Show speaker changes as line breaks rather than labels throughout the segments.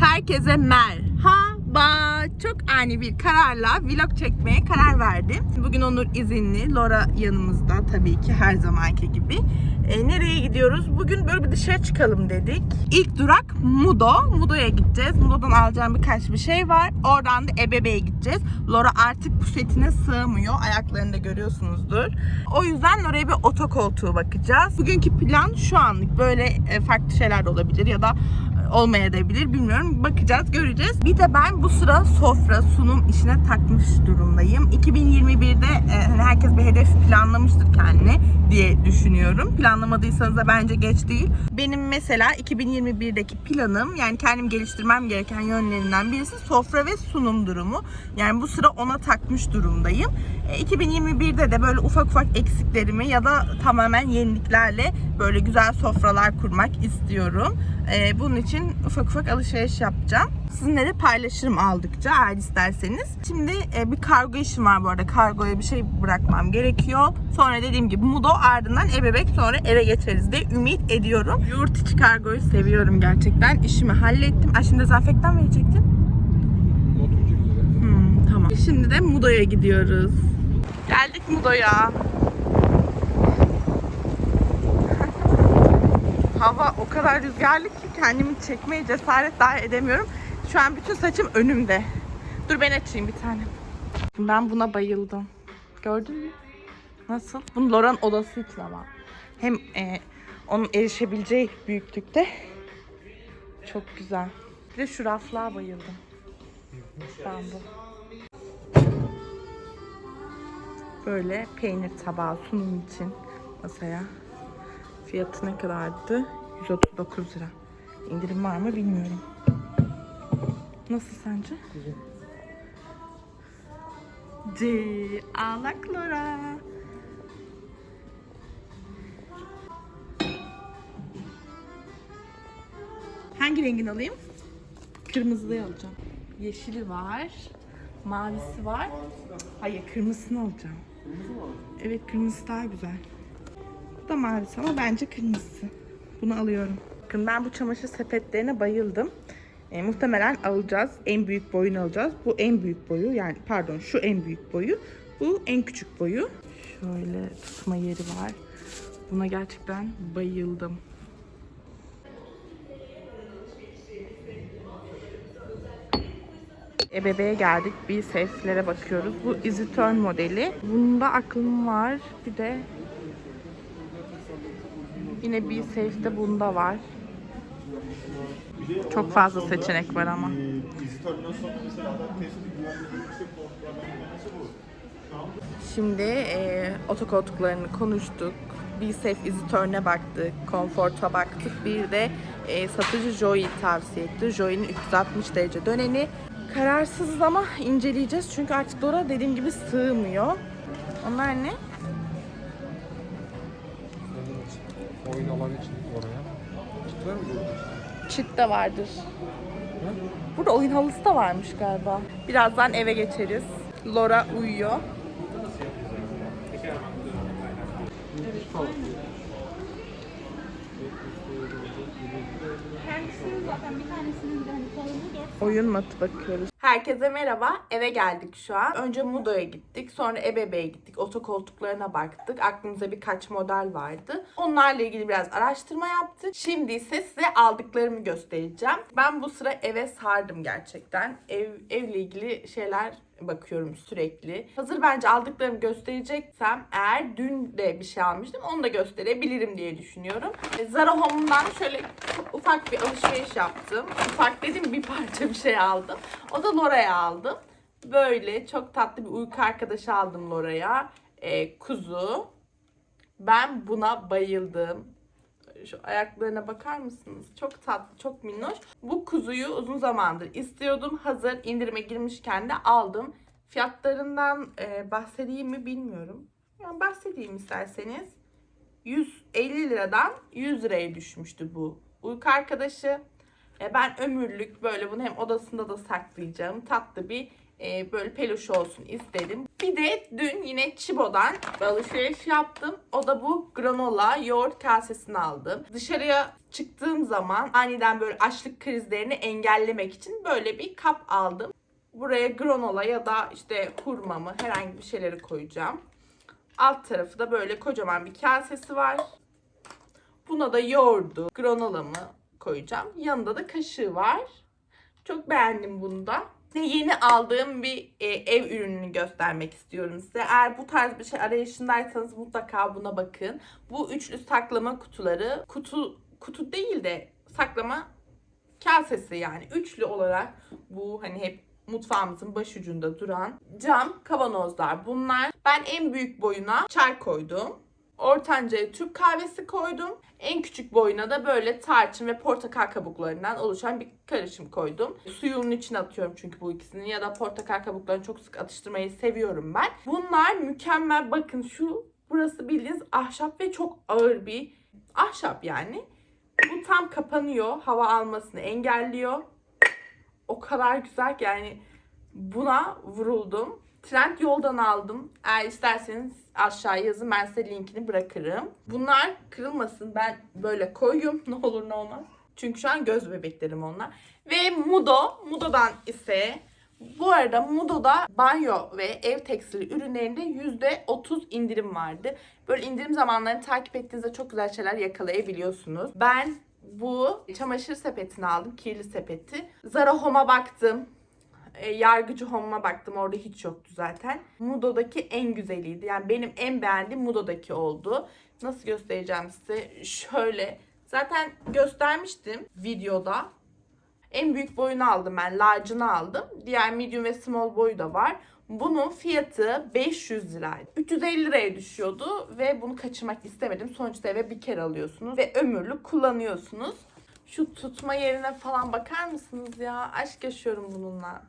Herkese merhaba. Çok ani bir kararla vlog çekmeye karar verdim. Bugün Onur izinli. Laura yanımızda tabii ki her zamanki gibi. E, nereye gidiyoruz? Bugün böyle bir dışarı çıkalım dedik. İlk durak Mudo. Mudo'ya gideceğiz. Mudo'dan alacağım birkaç bir şey var. Oradan da Ebebe'ye gideceğiz. Laura artık pusetine sığmıyor. Ayaklarını da görüyorsunuzdur. O yüzden oraya bir otokoltuğu bakacağız. Bugünkü plan şu anlık böyle e, farklı şeyler de olabilir ya da olmayabilir bilmiyorum. Bakacağız, göreceğiz. Bir de ben bu sıra sofra, sunum işine takmış durumdayım. 2021'de e, hani herkes bir hedef planlamıştır kendine diye düşünüyorum. Planlamadıysanız da bence geç değil. Benim mesela 2021'deki planım yani kendim geliştirmem gereken yönlerinden birisi sofra ve sunum durumu. Yani bu sıra ona takmış durumdayım. E, 2021'de de böyle ufak ufak eksiklerimi ya da tamamen yeniliklerle böyle güzel sofralar kurmak istiyorum. E, bunun için ufak ufak alışveriş yapacağım. Sizinle de paylaşırım aldıkça eğer isterseniz. Şimdi e, bir kargo işim var bu arada. Kargoya bir şey bırakmam gerekiyor. Sonra dediğim gibi Mudo ardından ebebek sonra eve geçeriz diye ümit ediyorum. Yurt içi kargoyu seviyorum gerçekten. İşimi hallettim. Ay şimdi dezenfektan
üzere.
Hmm, tamam. Şimdi de Mudo'ya gidiyoruz. Geldik Mudo'ya. Hava o kadar rüzgarlı ki kendimi çekmeye cesaret daha edemiyorum. Şu an bütün saçım önümde. Dur ben açayım bir tane. Ben buna bayıldım. Gördün mü? Nasıl? Bunu Loran odası için ama. Hem e, onun erişebileceği büyüklükte. Çok güzel. Bir de şu raflığa bayıldım. Bu. Böyle peynir tabağı sunum için masaya. Fiyatı ne kadardı? 139 lira. İndirim var mı bilmiyorum. Nasıl sence?
Güzel.
C ağlak Laura. Hangi rengini alayım? Kırmızıyı alacağım. Yeşili var. Mavisi var. Hayır kırmızısını alacağım. Evet kırmızı daha güzel. Bu da mavisi ama bence kırmızısı. Bunu alıyorum. Bakın ben bu çamaşır sepetlerine bayıldım. E, muhtemelen alacağız. En büyük boyunu alacağız. Bu en büyük boyu. Yani pardon şu en büyük boyu. Bu en küçük boyu. Şöyle tutma yeri var. Buna gerçekten bayıldım. Ebebe'ye geldik. Bir safe'lere bakıyoruz. Bu Easy Turn modeli. Bunda aklım var. Bir de yine bir safe'de bunda var. Çok fazla seçenek var ama. Şimdi e, otokoltuklarını konuştuk. Bir Safe Turn'e baktık. Comfort'a baktık. Bir de e, satıcı Joey tavsiye etti. Joey'nin 360 derece döneni. Kararsızız ama inceleyeceğiz. Çünkü artık Dora dediğim gibi sığmıyor. Onlar ne?
Alanı için oraya. Kitler mi gördün?
Çit de vardır. Burada oyun halısı da varmış galiba. Birazdan eve geçeriz. Laura uyuyor.
Kendisinin zaten bir tanesinin de hani
Oyun matı bakıyoruz. Herkese merhaba. Eve geldik şu an. Önce Mudo'ya gittik. Sonra Ebebe'ye gittik. Otokoltuklarına baktık. Aklımıza birkaç model vardı. Onlarla ilgili biraz araştırma yaptık. Şimdi ise size aldıklarımı göstereceğim. Ben bu sıra eve sardım gerçekten. Ev, evle ilgili şeyler bakıyorum sürekli. Hazır bence aldıklarımı göstereceksem eğer dün de bir şey almıştım onu da gösterebilirim diye düşünüyorum. E, Zara Home'dan şöyle ufak bir alışveriş yaptım. Ufak dedim bir parça bir şey aldım. O da Lora'ya aldım. Böyle çok tatlı bir uyku arkadaşı aldım Lora'ya. E, kuzu. Ben buna bayıldım. Şu ayaklarına bakar mısınız? Çok tatlı, çok minnoş. Bu kuzuyu uzun zamandır istiyordum. Hazır indirime girmişken de aldım. Fiyatlarından e, bahsedeyim mi bilmiyorum. Yani bahsedeyim isterseniz. 150 liradan 100 liraya düşmüştü bu uyku arkadaşı. E, ben ömürlük böyle bunu hem odasında da saklayacağım tatlı bir e, böyle peluş olsun istedim. Bir de dün yine Chibo'dan alışveriş yaptım. O da bu granola yoğurt kasesini aldım. Dışarıya çıktığım zaman aniden böyle açlık krizlerini engellemek için böyle bir kap aldım. Buraya granola ya da işte hurmamı herhangi bir şeyleri koyacağım. Alt tarafı da böyle kocaman bir kasesi var. Buna da yoğurdu, granolamı koyacağım. Yanında da kaşığı var. Çok beğendim bunu da. Yeni aldığım bir e, ev ürününü göstermek istiyorum size. Eğer bu tarz bir şey arayışındaysanız mutlaka buna bakın. Bu üçlü saklama kutuları, kutu kutu değil de saklama kasesi yani üçlü olarak bu hani hep mutfağımızın başucunda duran cam kavanozlar bunlar. Ben en büyük boyuna çay koydum. Ortancaya Türk kahvesi koydum. En küçük boyuna da böyle tarçın ve portakal kabuklarından oluşan bir karışım koydum. Suyun içine atıyorum çünkü bu ikisini ya da portakal kabuklarını çok sık atıştırmayı seviyorum ben. Bunlar mükemmel. Bakın şu burası bildiğiniz ahşap ve çok ağır bir ahşap yani. Bu tam kapanıyor. Hava almasını engelliyor. O kadar güzel ki yani buna vuruldum. Trend yoldan aldım. Eğer isterseniz aşağıya yazın ben size linkini bırakırım. Bunlar kırılmasın ben böyle koyuyorum ne olur ne olmaz. Çünkü şu an göz bebeklerim onlar. Ve Mudo, Mudo'dan ise bu arada Mudo'da banyo ve ev tekstili ürünlerinde %30 indirim vardı. Böyle indirim zamanlarını takip ettiğinizde çok güzel şeyler yakalayabiliyorsunuz. Ben bu çamaşır sepetini aldım, kirli sepeti. Zara Home'a baktım. E, Yargıcı Home'a baktım. Orada hiç yoktu zaten. Mudo'daki en güzeliydi. Yani benim en beğendiğim Mudo'daki oldu. Nasıl göstereceğim size? Şöyle. Zaten göstermiştim videoda. En büyük boyunu aldım ben. Large'ını aldım. Diğer medium ve small boyu da var. Bunun fiyatı 500 liraydı. 350 liraya düşüyordu ve bunu kaçırmak istemedim. Sonuçta eve bir kere alıyorsunuz ve ömürlük kullanıyorsunuz. Şu tutma yerine falan bakar mısınız ya? Aşk yaşıyorum bununla.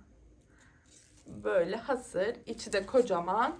Böyle hasır, içi de kocaman.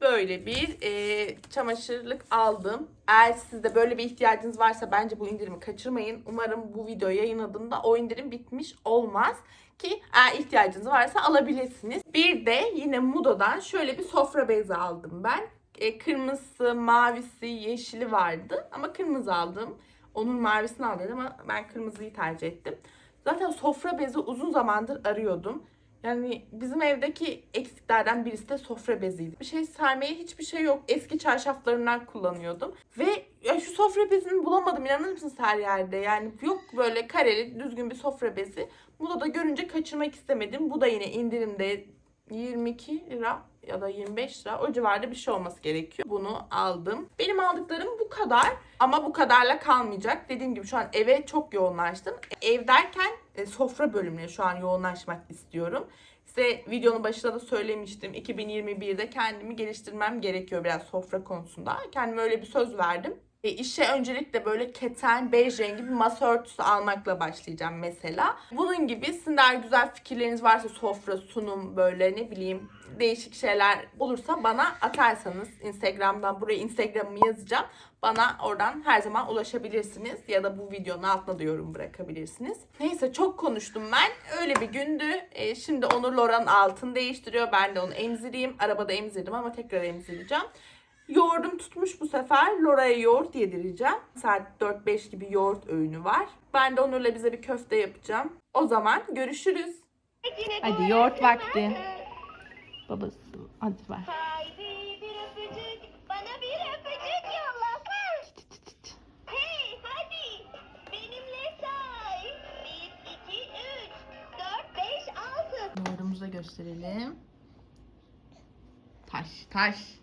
Böyle bir e, çamaşırlık aldım. Eğer sizde böyle bir ihtiyacınız varsa bence bu indirimi kaçırmayın. Umarım bu videoyu yayınladığımda o indirim bitmiş olmaz. Ki eğer ihtiyacınız varsa alabilirsiniz. Bir de yine Mudo'dan şöyle bir sofra bezi aldım ben. E, kırmızısı, mavisi, yeşili vardı. Ama kırmızı aldım. Onun mavisini aldım ama ben kırmızıyı tercih ettim. Zaten sofra bezi uzun zamandır arıyordum. Yani bizim evdeki eksiklerden birisi de sofra beziydi. Bir şey sermeye hiçbir şey yok. Eski çarşaflarından kullanıyordum. Ve ya şu sofra bezini bulamadım. İnanır mısınız her yerde? Yani yok böyle kareli düzgün bir sofra bezi. Bunu da görünce kaçırmak istemedim. Bu da yine indirimde 22 lira ya da 25 lira o civarda bir şey olması gerekiyor. Bunu aldım. Benim aldıklarım bu kadar ama bu kadarla kalmayacak. Dediğim gibi şu an eve çok yoğunlaştım. Ev derken e, sofra bölümüne şu an yoğunlaşmak istiyorum. Size videonun başında da söylemiştim. 2021'de kendimi geliştirmem gerekiyor biraz sofra konusunda. Kendime öyle bir söz verdim. E, işe öncelikle böyle keten, bej rengi bir masa örtüsü almakla başlayacağım mesela. Bunun gibi sizin de güzel fikirleriniz varsa sofra, sunum böyle ne bileyim değişik şeyler olursa bana atarsanız Instagram'dan buraya Instagram'ımı yazacağım. Bana oradan her zaman ulaşabilirsiniz ya da bu videonun altına da yorum bırakabilirsiniz. Neyse çok konuştum ben. Öyle bir gündü. E, şimdi Onur Loran altın değiştiriyor. Ben de onu emzireyim. Arabada emzirdim ama tekrar emzireceğim. Yoğurdum tutmuş bu sefer. Lora'ya yoğurt yedireceğim. Saat 4-5 gibi yoğurt öğünü var. Ben de Onur'la bize bir köfte yapacağım. O zaman görüşürüz. Hadi yoğurt vakti. Babası hadi ver. Yoğurdumuzu da gösterelim. Taş taş.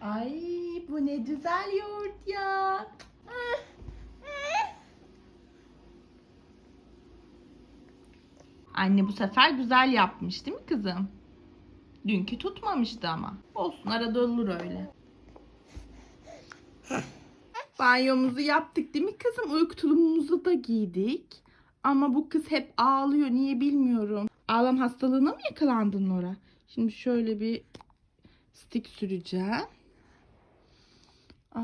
Ay bu ne güzel yoğurt ya. Anne bu sefer güzel yapmış değil mi kızım? Dünkü tutmamıştı ama. Olsun arada olur öyle. Banyomuzu yaptık değil mi kızım? Uyku tulumumuzu da giydik. Ama bu kız hep ağlıyor. Niye bilmiyorum. Ağlam hastalığına mı yakalandın Nora? Şimdi şöyle bir stick süreceğim. Aa,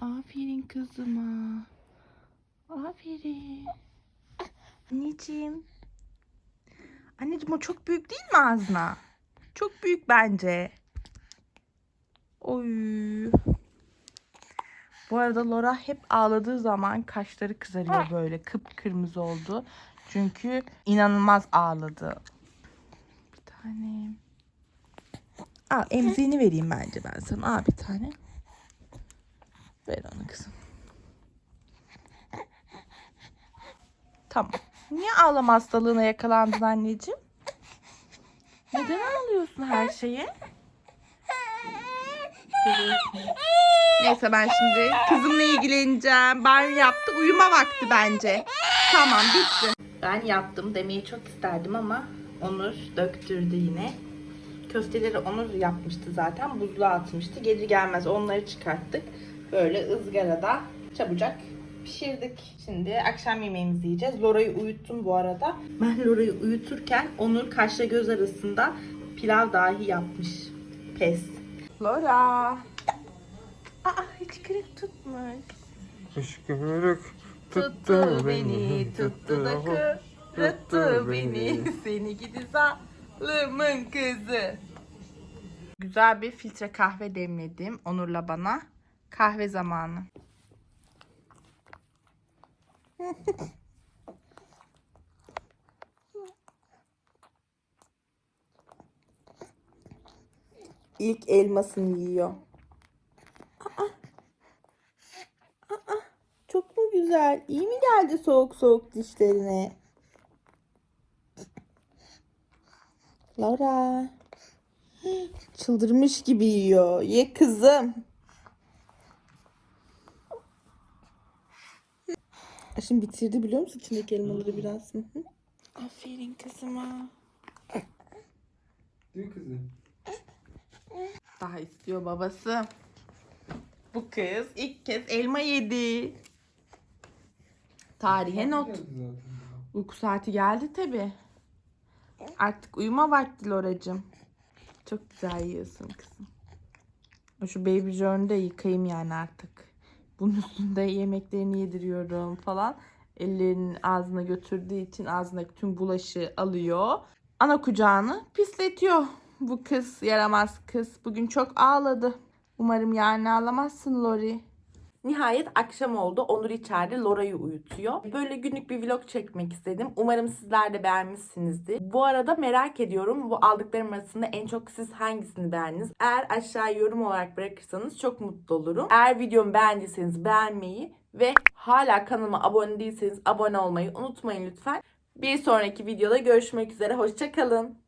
aferin kızıma. Aferin. Anneciğim. Anneciğim o çok büyük değil mi ağzına? Çok büyük bence. Oy. Bu arada Laura hep ağladığı zaman kaşları kızarıyor böyle kıpkırmızı oldu. Çünkü inanılmaz ağladı. Bir tane. Al emziğini vereyim bence ben sana. Al bir tane. Ver onu kızım. Tamam. Niye ağlama hastalığına yakalandın anneciğim? Neden ağlıyorsun her şeye? Neyse ben şimdi kızımla ilgileneceğim. Banyo yaptı. Uyuma vakti bence. Tamam bitti. Ben yaptım demeyi çok isterdim ama Onur döktürdü yine. Köfteleri Onur yapmıştı zaten. Buzluğa atmıştı. Gelir gelmez onları çıkarttık. Böyle ızgarada çabucak pişirdik. Şimdi akşam yemeğimizi yiyeceğiz. Lora'yı uyuttum bu arada. Ben Lora'yı uyuturken Onur kaşla göz arasında pilav dahi yapmış. Pes. Lora. Aa hiç kırık tutmuş.
Işkırık
Tuttu beni, tuttu da kırıttı beni. Seni gidi zalimin kızı. Güzel bir filtre kahve demledim Onur'la bana. Kahve zamanı. İlk elmasını yiyor. Çok mu güzel? İyi mi geldi soğuk soğuk dişlerine? Laura. Çıldırmış gibi yiyor. Ye kızım. Şimdi bitirdi biliyor musun içindeki elmaları biraz? Hı hı. Aferin kızıma.
Değil mi kızım?
Daha istiyor babası. Bu kız ilk kez elma yedi. Tarihe not. Uyku saati geldi tabi. Artık uyuma vakti Loracığım. Çok güzel yiyorsun kızım. Şu baby journ'u da yıkayayım yani artık. Bunun üstünde yemeklerini yediriyorum falan. Ellerinin ağzına götürdüğü için ağzındaki tüm bulaşı alıyor. Ana kucağını pisletiyor. Bu kız yaramaz kız. Bugün çok ağladı. Umarım yarın ağlamazsın Lori. Nihayet akşam oldu. Onur içeride Lora'yı uyutuyor. Böyle günlük bir vlog çekmek istedim. Umarım sizler de beğenmişsinizdir. Bu arada merak ediyorum bu aldıklarım arasında en çok siz hangisini beğendiniz? Eğer aşağıya yorum olarak bırakırsanız çok mutlu olurum. Eğer videomu beğendiyseniz beğenmeyi ve hala kanalıma abone değilseniz abone olmayı unutmayın lütfen. Bir sonraki videoda görüşmek üzere. Hoşçakalın.